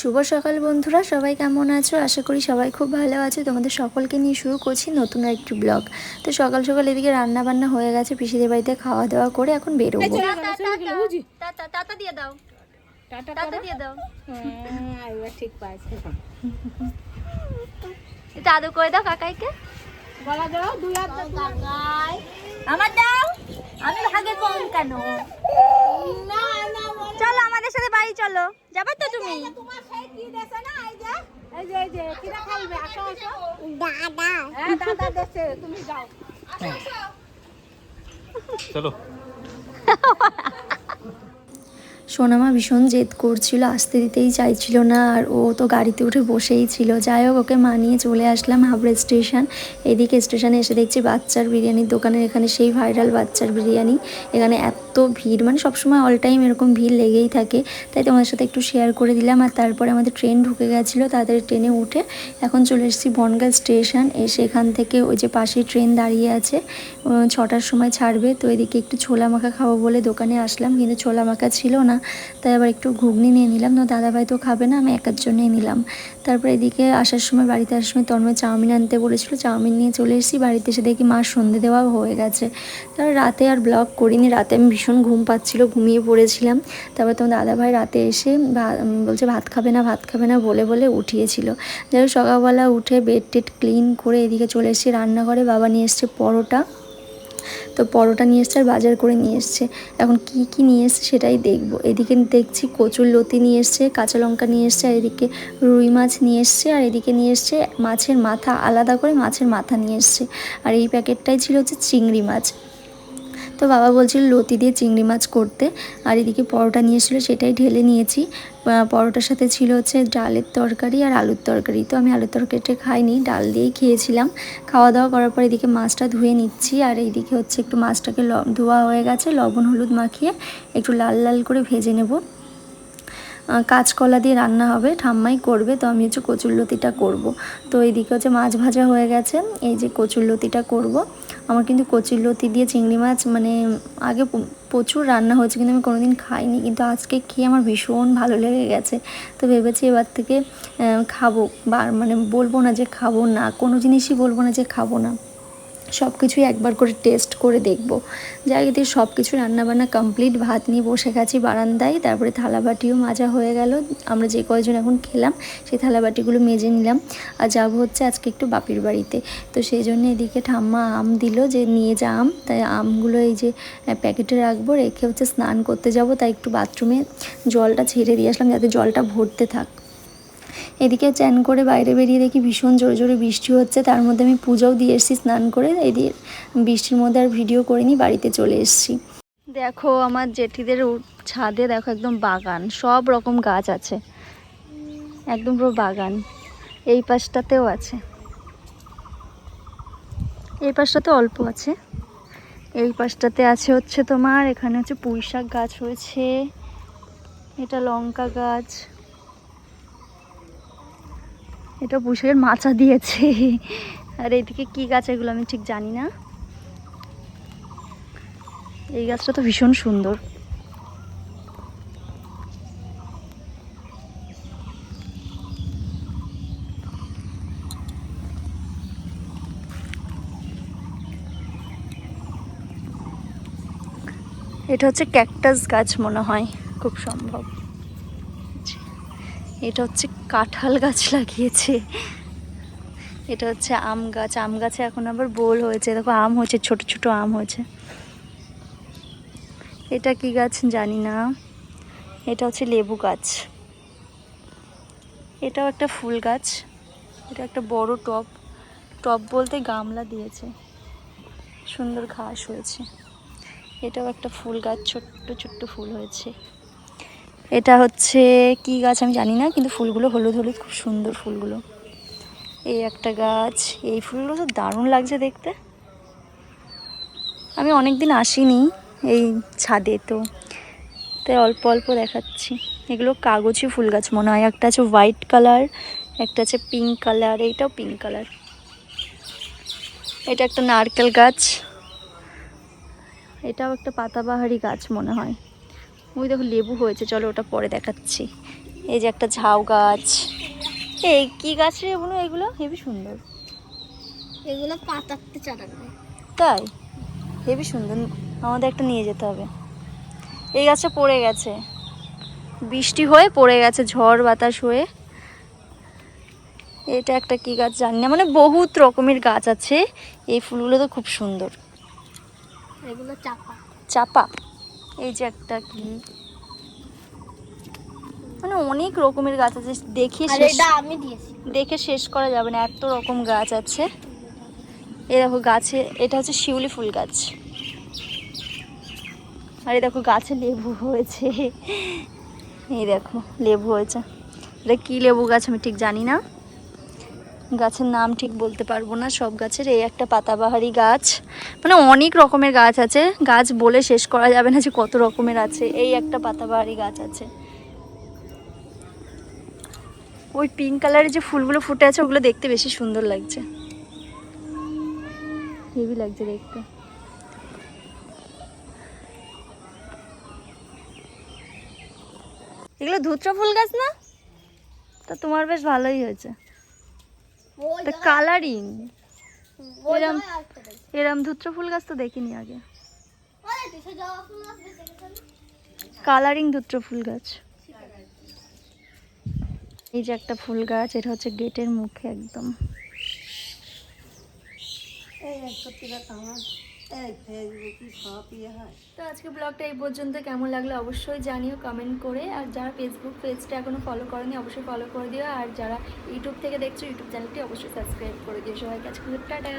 শুভ সকাল বন্ধুরা সবাই কেমন আছো? আশা করি সবাই খুব ভালো আছে। তোমাদের সকলকে নিয়ে শুরু করছি নতুন একটি ব্লগ। তো সকাল সকাল এদিকে রান্না বান্না হয়ে গেছে পিসিদের বাড়িতে খাওয়া দাওয়া করে এখন বেরোবো। টাটা টাটা দিয়ে দাও। টাটা টাটা দিয়ে দাও। হ্যাঁ ঠিক পাইছে। এটা আদর করে দাও কাকাইকে। গলা দাও দুই হাত দাও। কাকাই আমার দাও। আমি ভাগে কম কেন? না আমাদের সাথে বাড়ি চলো। যাবে তো তুমি? তোমার সেই কি দেছে না এই যে? এই যে এই যে কিরা খাইবে? আসো আসো। দাদা। হ্যাঁ দাদা দেছে তুমি যাও। আসো আসো। চলো। সোনামা ভীষণ জেদ করছিল, আসতে দিতেই চাইছিল না, আর ও তো গাড়িতে উঠে বসেই ছিল। যাই হোক, ওকে মানিয়ে চলে আসলাম হাবড়া স্টেশন। এদিকে স্টেশনে এসে দেখছি বাচ্চার বিরিয়ানির দোকানের এখানে সেই ভাইরাল বাচ্চার বিরিয়ানি। এখানে এত ভিড় মানে সবসময় অল টাইম এরকম ভিড় লেগেই থাকে। তাই তোমাদের সাথে একটু শেয়ার করে দিলাম, আর তারপরে আমাদের ট্রেন ঢুকে গেছিল তাদের ট্রেনে উঠে এখন চলে এসেছি বনগাঁ স্টেশন। এসে এখান থেকে ওই যে পাশেই ট্রেন দাঁড়িয়ে আছে ছটার সময় ছাড়বে। তো এদিকে একটু ছোলা মাখা খাব বলে দোকানে আসলাম, কিন্তু ছোলা মাখা ছিল না। তাই আবার একটু ঘুগনি নিয়ে নিলাম। তো দাদাভাই তো খাবে না, আমি একার জন্যই নিলাম। তারপর এদিকে আসার সময় বাড়িতে আসার সময় তন্ময় চাউমিন আনতে বলেছিল। চাউমিন নিয়ে চলে এসেছি, বাড়িতে এসে দেখি মা সন্ধে দেওয়াও হয়ে গেছে। তারপর রাতে আর ব্লগ করিনি, রাতে আমি ভীষণ ঘুম পাচ্ছিল, ঘুমিয়ে পড়েছিলাম। তারপর তোমার দাদাভাই রাতে এসে বলছে, ভাত খাবে না, ভাত খাবে না, বলে বলে উঠিয়েছিল। যাই হোক, সকালবেলা উঠে বেড টেড ক্লিন করে এদিকে চলে এসেছি রান্নাঘরে। বাবা নিয়ে এসছে পরোটা। তো পরোটা নিয়ে এসছে আর বাজার করে নিয়ে এসছে। এখন কি কি নিয়ে এসছে সেটাই দেখব। এদিকে দেখছি কচুর লতি নিয়ে এসছে, কাঁচা লঙ্কা নিয়ে এসছে, আর এদিকে রুই মাছ নিয়ে এসছে, আর এদিকে নিয়ে এসছে মাছের মাথা, আলাদা করে মাছের মাথা নিয়ে এসছে। আর এই প্যাকেটটাই ছিল হচ্ছে চিংড়ি মাছ। তো বাবা বলছিল লতি দিয়ে চিংড়ি মাছ করতে। আর এদিকে পরোটা নিয়েছিল, সেটাই ঢেলে নিয়েছি। পরোটার সাথে ছিল হচ্ছে ডালের তরকারি আর আলুর তরকারি। তো আমি আলুর তরকারিটা খাইনি, ডাল দিয়েই খেয়েছিলাম। খাওয়া দাওয়া করার পর এদিকে মাছটা ধুয়ে নিচ্ছি। আর এইদিকে হচ্ছে একটু মাছটাকে ধোয়া হয়ে গেছে, লবণ হলুদ মাখিয়ে একটু লাল লাল করে ভেজে নেব। কাঁচকলা দিয়ে রান্না হবে, ঠাম্মাই করবে, তো আমি হচ্ছে কচুরলতিটা করব। তো এইদিকে হচ্ছে মাছ ভাজা হয়ে গেছে, এই যে কচুরলতিটা করব। আমার কিন্তু কচুরলতি দিয়ে চিংড়ি মাছ মানে আগে প্রচুর রান্না হয়েছে, কিন্তু আমি কোনোদিন খাইনি, কিন্তু আজকে খেয়ে আমার ভীষণ ভালো লেগে গেছে। তো ভেবেছি এবার থেকে খাব, বা মানে বলব না যে খাব না, কোনো জিনিসই বলব না যে খাব না। সব কিছুই একবার করে টেস্ট করে দেখব। যাই দিয়ে সব কিছু রান্নাবান্না কমপ্লিট ভাত নিয়ে বসে গেছি বারান্দায়, তারপরে থালাবাটিও মাজা হয়ে গেল। আমরা যে কয়জন এখন খেলাম, সেই থালাবাটিগুলো মেজে নিলাম। আর যাব হচ্ছে আজকে একটু বাপির বাড়িতে। তো সেই জন্য এদিকে ঠাম্মা আম দিল যে নিয়ে যা আম। তাই আমগুলো এই যে প্যাকেটে রাখব, রেখে হচ্ছে স্নান করতে যাব। তাই একটু বাথরুমে জলটা ছেড়ে দিয়ে আসলাম, যাতে জলটা ভরতে থাক। এদিকে চ্যান করে বাইরে বেরিয়ে দেখি ভীষণ জোরে জোরে বৃষ্টি হচ্ছে। তার মধ্যে আমি পুজোও দিয়ে এসেছি, স্নান করে এদিকে বৃষ্টির মধ্যে আর ভিডিও করিনি, বাড়িতে চলে এসেছি। দেখো আমার জেঠিদের ছাদে দেখো একদম বাগান, সব রকম গাছ আছে। একদম পুরো বাগান। এই পাশটাতেও আছে। এই পাশটাতে অল্প আছে। এই পাশটাতে আছে হচ্ছে তোমার, এখানে হচ্ছে পুঁই শাক গাছ হয়েছে। এটা লঙ্কা গাছ। এটা পুষের মাচা দিয়েছে। আর এইদিকে কি গাছ, এগুলো আমি ঠিক জানি না। এই গাছটা তো ভীষণ সুন্দর। এটা হচ্ছে ক্যাকটাস গাছ মনে হয়, খুব সম্ভব। এটা হচ্ছে কাঁঠাল গাছ লাগিয়েছে। এটা হচ্ছে আম গাছ। আম গাছে এখন আবার বোল হয়েছে। দেখো, আম হয়েছে, ছোট ছোট আম হয়েছে। এটা কি গাছ জানি না। এটা হচ্ছে লেবু গাছ। এটাও একটা ফুল গাছ। এটা একটা বড় টব। টব বলতে গামলা দিয়েছে। সুন্দর ঘাস হয়েছে। এটাও একটা ফুল গাছ, ছোট্ট ছোট্ট ফুল হয়েছে। এটা হচ্ছে কি গাছ আমি জানি না, কিন্তু ফুলগুলো হলুদ হলুদ, খুব সুন্দর ফুলগুলো। এই একটা গাছ, এই ফুলগুলো তো দারুণ লাগছে দেখতে। আমি অনেক দিন আসিনি এই ছাদে তো, তাই অল্প অল্প দেখাচ্ছি। এগুলো কাগজি ফুল গাছ মনে হয়, একটা আছে হোয়াইট কালার, একটা আছে পিঙ্ক কালার, এইটাও পিঙ্ক কালার। এটা একটা নারকেল গাছ, এটাও একটা পাতাবাহারি গাছ মনে হয়। ওই দেখো লেবু হয়েছে চলো ওটা পরে দেখাচ্ছি। এই যে একটা ঝাউ গাছ। এই কি গাছ রে বলো এগুলো হেবি সুন্দর। এগুলো পাতাতে চারা তাই? হেবি সুন্দর। আমাদের একটা নিয়ে যেতে হবে। এই গাছটা পড়ে গেছে। বৃষ্টি হয়ে পড়ে গেছে ঝড় বাতাস হয়ে। এটা একটা কি গাছ জানি না মানে বহুত রকমের গাছ আছে। এই ফুলগুলো তো খুব সুন্দর। এগুলো চাপা। চাপা। এই যে একটা কি? মানে অনেক রকমের গাছ আছে দেখে আমি দিয়েছি। দেখে শেষ করা যাবে না এত রকম গাছ আছে। এই দেখো গাছে এটা হচ্ছে শিউলি ফুল গাছ। আর এই দেখো গাছে লেবু হয়েছে। এই দেখো লেবু হয়েছে। এটা কী লেবু গাছ আমি ঠিক জানি না। গাছের নাম ঠিক বলতে পারব না, সব গাছের এই একটা পাতাবাহারি গাছ। মানে অনেক রকমের গাছ আছে, গাছ বলে শেষ করা যাবে না যে কত রকমের আছে, এই একটা পাতাবাহারি গাছ আছে। ওই পিঙ্ক কালারের যে ফুলগুলো ফুটে আছে, ওগুলো দেখতে বেশি সুন্দর লাগছে। হেভি লাগছে দেখতে। এগুলো ধুত্রা ফুল গাছ না? তা তোমার বেশ ভালোই হয়েছে। কালারিং এরম। এরম ধুত্র ফুল গাছ তো দেখিনি আগে? কালারিং ধুত্র ফুল গাছ। এই যে একটা ফুল গাছ এটা হচ্ছে গেটের মুখে একদম। তো আজকে ব্লগটা এই পর্যন্ত। কেমন লাগল অবশ্যই জানিও কমেন্ট করে। আর যারা ফেসবুক পেজটা এখনও ফলো করেনি, অবশ্যই ফলো করে দিও। আর যারা ইউটিউব থেকে দেখছ ইউটিউব চ্যানেলটি অবশ্যই সাবস্ক্রাইব করে দিও। সবাইকে আজকে টাটা।